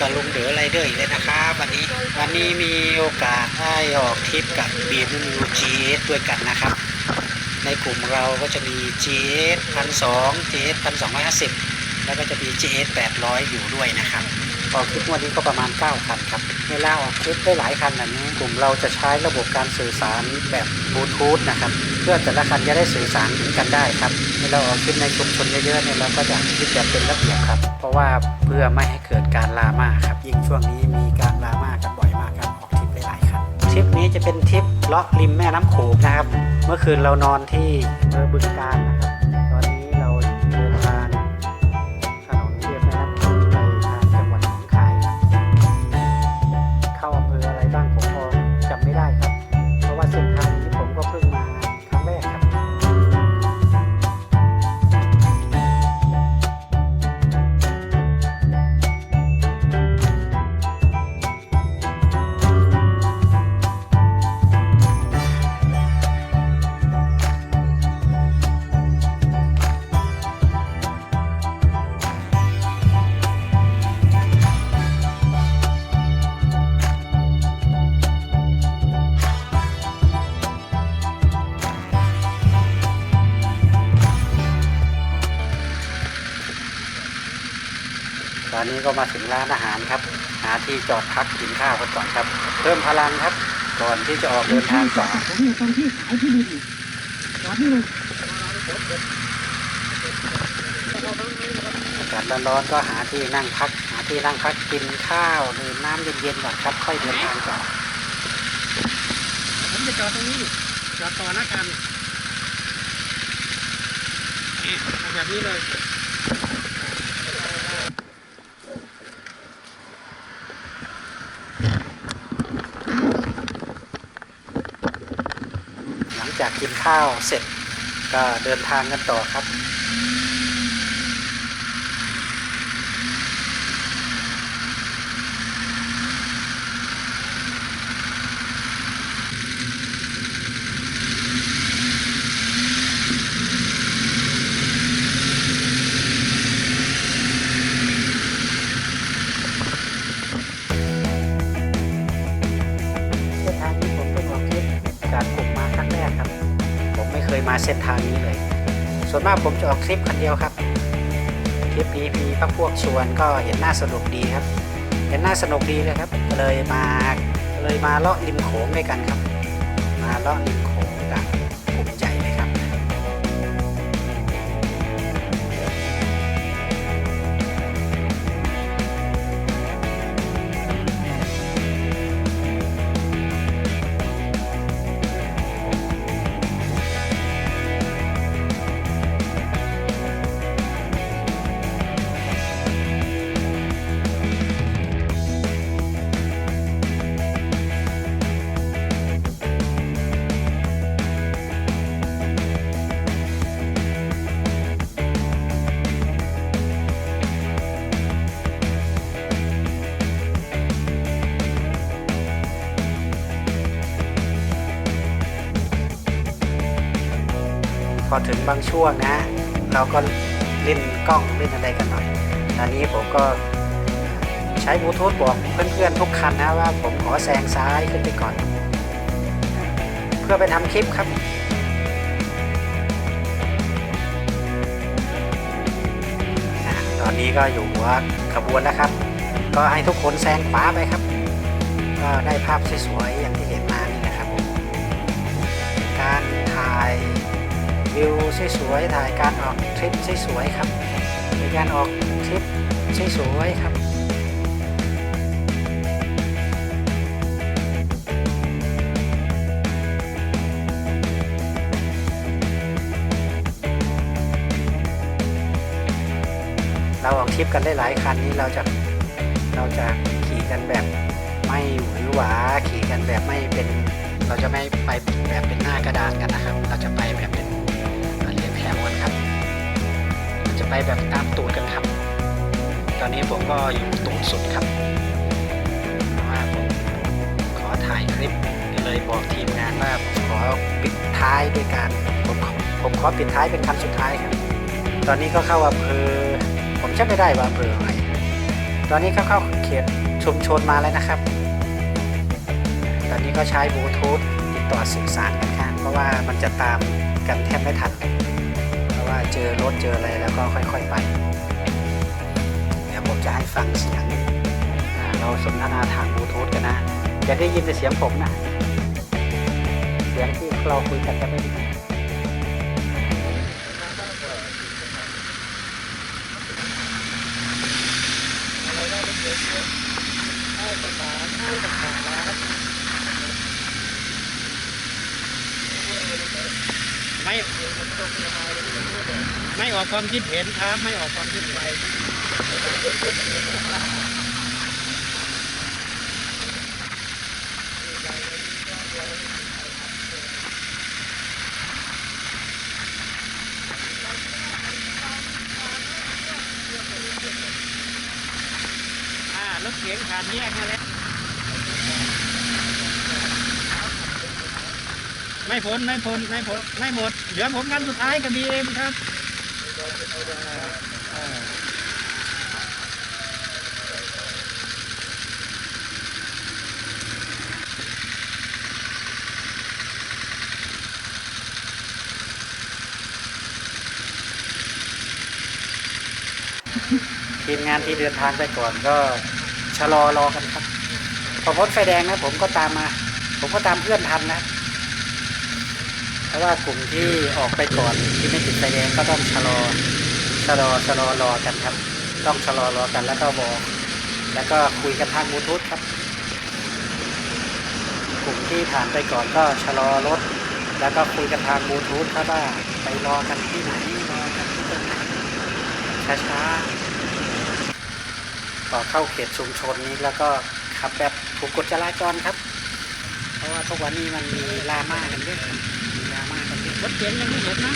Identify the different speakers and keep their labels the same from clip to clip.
Speaker 1: กระลุงเดอร์อีกเลยนะครับวันนี้วันนี้มีโอกาสได้ออกทริปกับ BMW GS ด้วยกันนะครับ ในกลุ่มเราก็จะมี GS 1,200 GS 1,250 แล้วก็จะมี GS 800 อยู่ด้วยนะครับ ออกทริปวันนี้ก็ประมาณ 9 คันครับเวลาออกทริปได้หลายคันแบบนี้กลุ่มเราจะใช้ระบบการสื่อสารแบบบลูทูธนะครับ เพื่อแต่ละคันจะได้สื่อสารถึงกันได้ครับเวลาออกทริปในชุมชนเยอะๆเนี่ยเราก็จะคิดแบบเป็นระเบียบครับ เพราะว่าเพื่อไม่ให้เกิดการลามาครับยิ่งช่วงนี้มีการลามากันบ่อยมากครับออกทริปได้หลายคันทริปนี้จะเป็นทริปเลาะริมแม่น้ำโขงนะครับ เมื่อคืนเรานอนที่อำเภอบึงการนะครับ อนนี้ก็มาถึงร้านอาหารครับ หาที่จอดพักกินข้าวกันก่อนครับ เพิ่มพลังครับ ก่อนที่จะออกเดินทางต่อ
Speaker 2: ผมอยู่ตรงที่ขายที่ดินจอดนี่เลย
Speaker 1: อากาศร้อนๆก็หาที่นั่งพัก หาที่นั่งพักกินข้าวดื่มน้ำเย็นๆก่อนครับ ค่อยเดินทางต่อ
Speaker 2: ผมจะจอดตรงนี้จอดต่อหน้ากันนี่เอาแบบนี้เลย
Speaker 1: จากกินข้าวเสร็จก็เดินทางกันต่อครับ เคยมาเส้นทางนี้เลย ส่วนมากผมจะออกคลิปคนเดียวครับ คลิปนี้มีพักพวกชวนก็เห็นน่าสนุกดีครับ เห็นน่าสนุกดีเลยครับ เลยมาเลยมาเลาะริมโขงด้วยกันครับ มาเลาะริมโขงกับกลุ่มใหญ่ พอถึงบางช่วงนะ เราก็เล่นกล้องเล่นอะไรกันหน่อยตอนนี้ผมก็ใช้บลูทูธบอกเพื่อนๆทุกคันนะว่าผมขอแซงซ้ายขึ้นไปก่อน เพื่อไปทำคลิปครับตอนนี้ก็อยู่หัวขบวนแล้วครับ ก็ให้ทุกคนแซงขวาไปครับ ก็ได้ภาพสวยๆอย่างที่ วิวสวยๆถ่ายการออกทริปสวยๆครับเป็นการออกทริปสวยๆครับเราออกทริปกันได้หลายคันนี้เราจะเราจะขี่กันแบบไม่หวือหวาขี่กันแบบไม่เป็น เราจะไม่ไปแบบเป็นหน้ากระดานกันนะครับ เราจะไปแบบเป็น วนครับ จะไปแบบตามตูดกันครับ ตอนนี้ผมก็อยู่ตูดสุดครับเพราะว่าผมขอถ่ายคลิปเลยบอกทีมงานว่าผมขอปิดท้ายด้วยการผมขอผมขอปิดท้ายเป็นคันสุดท้ายครับ ตอนนี้ก็เข้าอำเภอผมจำไม่ได้ว่าอำเภออะไรตอนนี้ก็เข้าเขตชชุมชนมาแล้วนะครับ ตอนนี้ก็ใช้บลูทูธติดต่อสื่อสารกันครับเพราะว่ามันจะตามกันแทบไม่ทัน เจอรถเจออะไรแล้วก็ค่อย ๆ ไปเดี๋ยวผมจะให้ฟังเสียง เราสนทนาทางบลูทูธกันนะจะได้ยินแต่เสียงผมนะ เสียงที่เราคุยกันจะไม่ได้ยิน
Speaker 2: ไม่ไม่ออกความคิดเห็นครับ ไม่ออกความคิดเห็นอ่ารถเก๋งผ่านแยกมาแล้ว ไม่พ้นไม่พ้นไม่พ้นไม่หมด เหลือผมกันสุดท้ายกับบีเอ็มครับ
Speaker 1: ทีมงานที่เดินทางไปก่อนก็ชะลอรอกันครับพอพ้นไฟแดงนะผมก็ตามมา ผมก็ตามเพื่อนทันนะ เพราะว่ากลุ่มที่ออกไปก่อนที่ไม่ติดไฟแดงก็ต้องชะลอชะลอชะลอรอกันครับ ต้องชะลอรอกันแล้วก็บอกแล้วก็คุยกันทางบลูทูธครับ กลุ่มที่ผ่านไปก่อนก็ชะลอรถ แล้วก็คุยกันทางบลูทูธครับว่าไปรอกันที่ไหนรอกันที่ตรงไหนช้าๆพอเข้าเขตชุมชนนี้แล้วก็ขับแบบถูกกฎจราจรครับ เพราะว่าทุกวันนี้มันมีลาม่ากันเยอะ ร
Speaker 2: ถเก๋งยังไม่เห็นนะ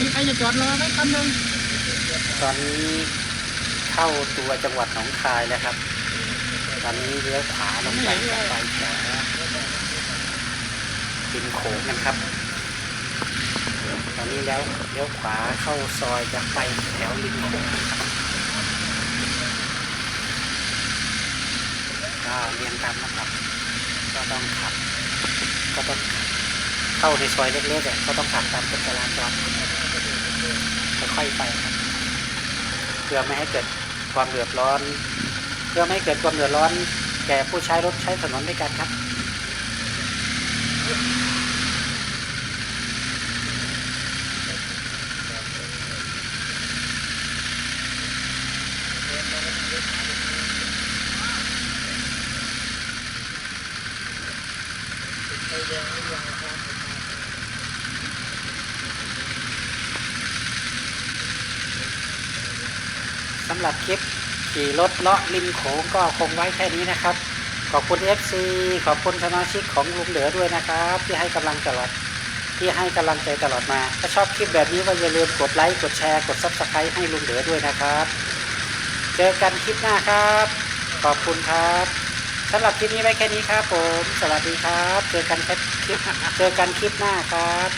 Speaker 2: มีใครจะจอดรอไหมคันหนึ่ง
Speaker 1: ตอนนี้เข้าตัวจังหวัดหนองคายแล้วครับ ตอนนี้เลี้ยวขวาลงไปจะไปแถวริมโขงกันครับ ตอนนี้แล้วเลี้ยวขวาเข้าซอยจะไปแถวริมโขงก็เรียงตามลำดับ ก็ต้องขับ ก็ต้องขับเข้าในซอยเล็กๆอะก็ต้องขับตามกฎจราจรค่อยๆไปครับเพื่อไม่ให้เกิดความเดือดร้อน เพื่อไม่ให้เกิดความเดือดร้อน แก่ผู้ใช้รถใช้ถนนด้วยกันครับ สำหรับคลิปขี่รถเลาะริมโขงก็คงไว้แค่นี้นะครับ ขอบคุณ FC ขอบคุณสมาชิกของลุงเหลือด้วยนะครับ ที่ให้กำลังตลอดที่ให้กำลังใจตลอดมา ถ้าชอบคลิปแบบนี้ก็อย่าลืมกดไลค์กดแชร์กด Subscribe ให้ลุงเหลือด้วยนะครับ เจอกันคลิปหน้าครับ ขอบคุณครับสำหรับคลิปนี้ไว้แค่นี้ครับผม สวัสดีครับ เจอกันคลิปเจอกันคลิปหน้าครับ